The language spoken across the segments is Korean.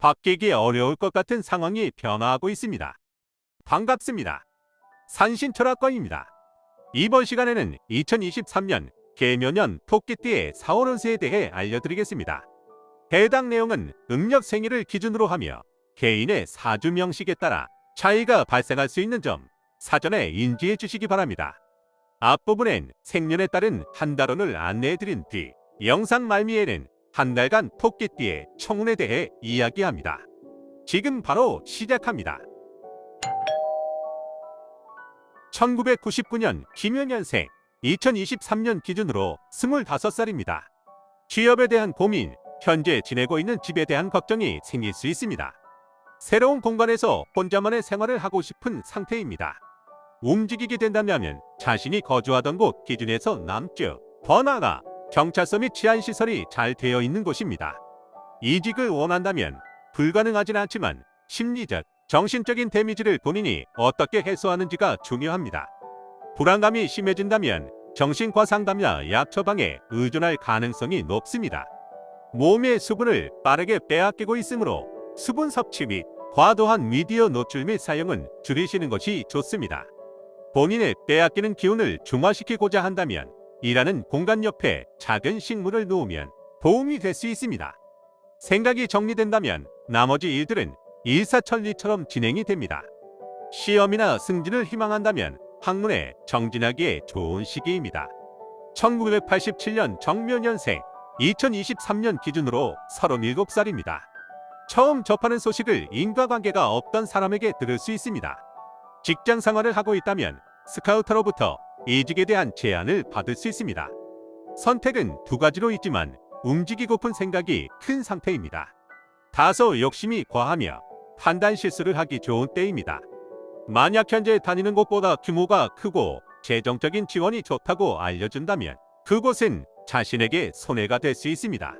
바뀌기 어려울 것 같은 상황이 변화하고 있습니다. 반갑습니다. 산신철학과입니다. 이번 시간에는 2023년 개묘년 토끼띠의 4월 운세에 대해 알려드리겠습니다. 해당 내용은 음력 생일을 기준으로 하며 개인의 사주 명식에 따라 차이가 발생할 수 있는 점 사전에 인지해 주시기 바랍니다. 앞부분엔 생년에 따른 한 달운을 안내해 드린 뒤 영상 말미에는 한 달간 토끼띠의 청운에 대해 이야기합니다. 지금 바로 시작합니다. 1999년 김현년생 2023년 기준으로 25살입니다. 취업에 대한 고민, 현재 지내고 있는 집에 대한 걱정이 생길 수 있습니다. 새로운 공간에서 혼자만의 생활을 하고 싶은 상태입니다. 움직이게 된다면 자신이 거주하던 곳 기준에서 남쪽, 더 나아가 경찰서 및 치안시설이 잘 되어 있는 곳입니다. 이직을 원한다면 불가능하진 않지만 심리적, 정신적인 데미지를 본인이 어떻게 해소하는지가 중요합니다. 불안감이 심해진다면 정신과 상담이나 약 처방에 의존할 가능성이 높습니다. 몸의 수분을 빠르게 빼앗기고 있으므로 수분 섭취 및 과도한 미디어 노출 및 사용은 줄이시는 것이 좋습니다. 본인의 빼앗기는 기운을 중화시키고자 한다면 일하는 공간 옆에 작은 식물을 놓으면 도움이 될 수 있습니다. 생각이 정리된다면 나머지 일들은 일사천리처럼 진행이 됩니다. 시험이나 승진을 희망한다면 학문에 정진하기에 좋은 시기입니다. 1987년 정묘년생 2023년 기준으로 37살입니다. 처음 접하는 소식을 인과관계가 없던 사람에게 들을 수 있습니다. 직장 생활을 하고 있다면 스카우터로부터 이직에 대한 제안을 받을 수 있습니다. 선택은 두 가지로 있지만 움직이고픈 생각이 큰 상태입니다. 다소 욕심이 과하며 판단 실수를 하기 좋은 때입니다. 만약 현재 다니는 곳보다 규모가 크고 재정적인 지원이 좋다고 알려준다면 그곳은 자신에게 손해가 될 수 있습니다.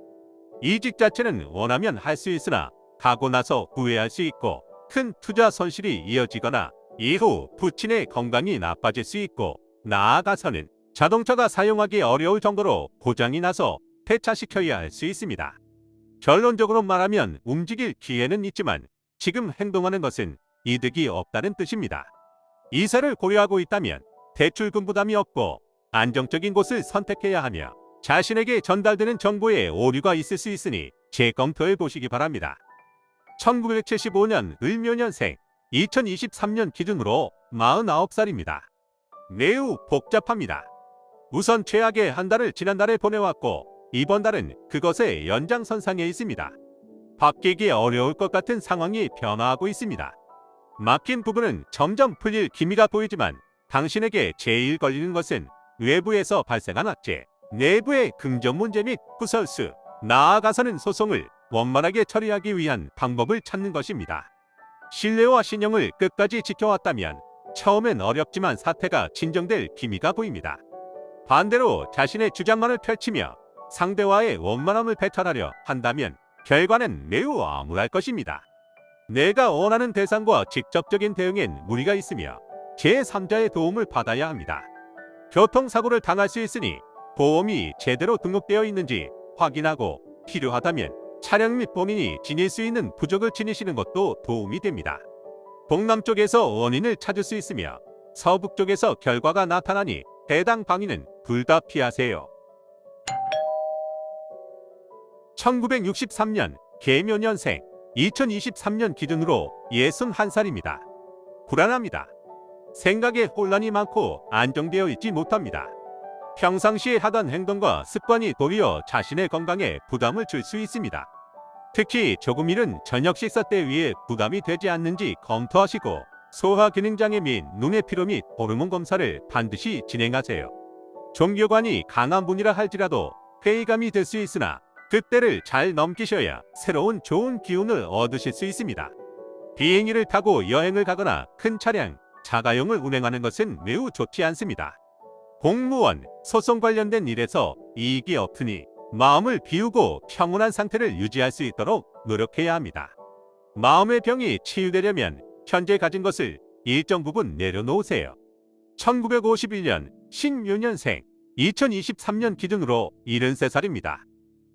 이직 자체는 원하면 할 수 있으나 가고 나서 후회할 수 있고 큰 투자 손실이 이어지거나 이후 부친의 건강이 나빠질 수 있고 나아가서는 자동차가 사용하기 어려울 정도로 고장이 나서 폐차시켜야 할 수 있습니다. 결론적으로 말하면 움직일 기회는 있지만 지금 행동하는 것은 이득이 없다는 뜻입니다. 이사를 고려하고 있다면 대출금 부담이 없고 안정적인 곳을 선택해야 하며 자신에게 전달되는 정보에 오류가 있을 수 있으니 재검토해 보시기 바랍니다. 1975년 을묘년생 2023년 기준으로 49살입니다. 매우 복잡합니다. 우선 최악의 한 달을 지난달에 보내왔고 이번 달은 그것의 연장선상에 있습니다. 바뀌기 어려울 것 같은 상황이 변화하고 있습니다. 막힌 부분은 점점 풀릴 기미가 보이지만 당신에게 제일 걸리는 것은 외부에서 발생한 악재, 내부의 긍정 문제 및 구설수, 나아가서는 소송을 원만하게 처리하기 위한 방법을 찾는 것입니다. 신뢰와 신용을 끝까지 지켜왔다면 처음엔 어렵지만 사태가 진정될 기미가 보입니다. 반대로 자신의 주장만을 펼치며 상대와의 원만함을 배탈하려 한다면 결과는 매우 암울할 것입니다. 내가 원하는 대상과 직접적인 대응엔 무리가 있으며 제3자의 도움을 받아야 합니다. 교통사고를 당할 수 있으니 보험이 제대로 등록되어 있는지 확인하고 필요하다면 차량 및 본인이 지닐 수 있는 부적을 지니시는 것도 도움이 됩니다. 동남쪽에서 원인을 찾을 수 있으며 서북 쪽에서 결과가 나타나니 해당 방위는 둘 다 피하세요. 1963년 개묘년생 2023년 기준으로 61살입니다. 불안합니다. 생각에 혼란이 많고 안정되어 있지 못합니다. 평상시에 하던 행동과 습관이 도리어 자신의 건강에 부담을 줄 수 있습니다. 특히 조금 일은 저녁 식사 때 위에 부담이 되지 않는지 검토하시고 소화 기능장애 및 눈의 피로 및 호르몬 검사를 반드시 진행하세요. 종교관이 강한 분이라 할지라도 회의감이 될 수 있으나 그때를 잘 넘기셔야 새로운 좋은 기운을 얻으실 수 있습니다. 비행기를 타고 여행을 가거나 큰 차량, 자가용을 운행하는 것은 매우 좋지 않습니다. 공무원, 소송 관련된 일에서 이익이 없으니 마음을 비우고 평온한 상태를 유지할 수 있도록 노력해야 합니다. 마음의 병이 치유되려면 현재 가진 것을 일정 부분 내려놓으세요. 1951년 신묘년생 2023년 기준으로 73살입니다.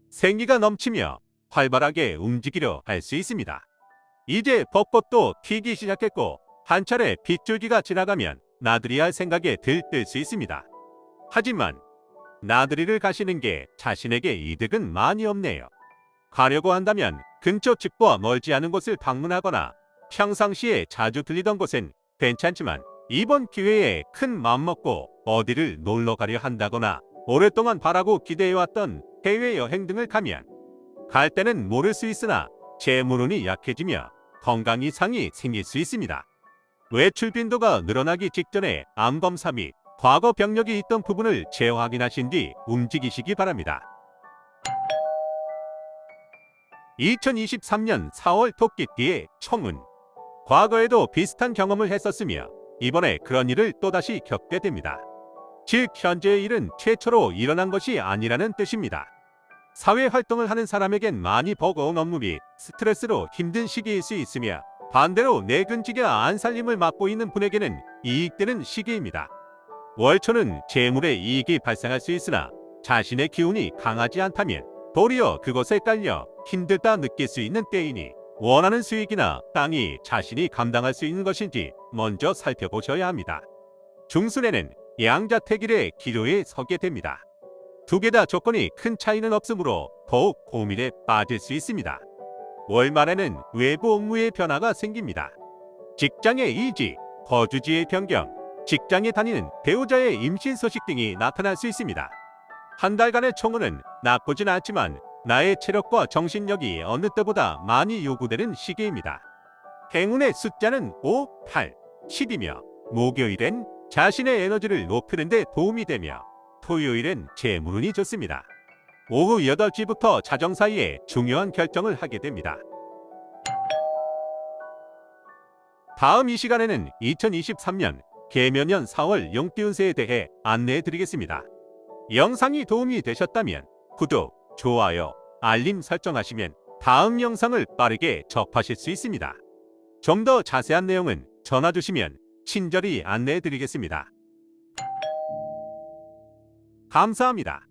생기가 넘치며 활발하게 움직이려 할 수 있습니다. 이제 벚꽃도 피기 시작했고 한 차례 빗줄기가 지나가면 나들이 할 생각에 들뜰 수 있습니다. 하지만 나들이를 가시는 게 자신에게 이득은 많이 없네요. 가려고 한다면 근처 집과 멀지 않은 곳을 방문하거나 평상시에 자주 들리던 곳은 괜찮지만 이번 기회에 큰 맘먹고 어디를 놀러 가려 한다거나 오랫동안 바라고 기대해왔던 해외여행 등을 가면 갈 때는 모를 수 있으나 재물운이 약해지며 건강 이상이 생길 수 있습니다. 외출 빈도가 늘어나기 직전에 암 검사 및 과거 병력이 있던 부분을 재확인하신 뒤 움직이시기 바랍니다. 2023년 4월 토끼띠의 청운 과거에도 비슷한 경험을 했었으며 이번에 그런 일을 또다시 겪게 됩니다. 즉 현재의 일은 최초로 일어난 것이 아니라는 뜻입니다. 사회 활동을 하는 사람에겐 많이 버거운 업무 및 스트레스로 힘든 시기일 수 있으며 반대로 내근직이나 안살림을 맡고 있는 분에게는 이익되는 시기입니다. 월초는 재물의 이익이 발생할 수 있으나 자신의 기운이 강하지 않다면 도리어 그것에 깔려 힘들다 느낄 수 있는 때이니 원하는 수익이나 땅이 자신이 감당할 수 있는 것인지 먼저 살펴보셔야 합니다. 중순에는 양자택일의 기로에 서게 됩니다. 두 개 다 조건이 큰 차이는 없으므로 더욱 고민에 빠질 수 있습니다. 월 말에는 외부 업무의 변화가 생깁니다. 직장의 이직, 거주지의 변경, 직장에 다니는 배우자의 임신 소식 등이 나타날 수 있습니다. 한 달간의 총은은 나쁘진 않지만 나의 체력과 정신력이 어느 때보다 많이 요구되는 시기입니다. 행운의 숫자는 5, 8, 10이며 목요일엔 자신의 에너지를 높이는 데 도움이 되며 토요일엔 재물운이 좋습니다. 오후 8시부터 자정 사이에 중요한 결정을 하게 됩니다. 다음 이 시간에는 2023년 개면년 4월 용띠운세에 대해 안내해 드리겠습니다. 영상이 도움이 되셨다면 구독, 좋아요, 알림 설정하시면 다음 영상을 빠르게 접하실 수 있습니다. 좀 더 자세한 내용은 전화 주시면 친절히 안내해 드리겠습니다. 감사합니다.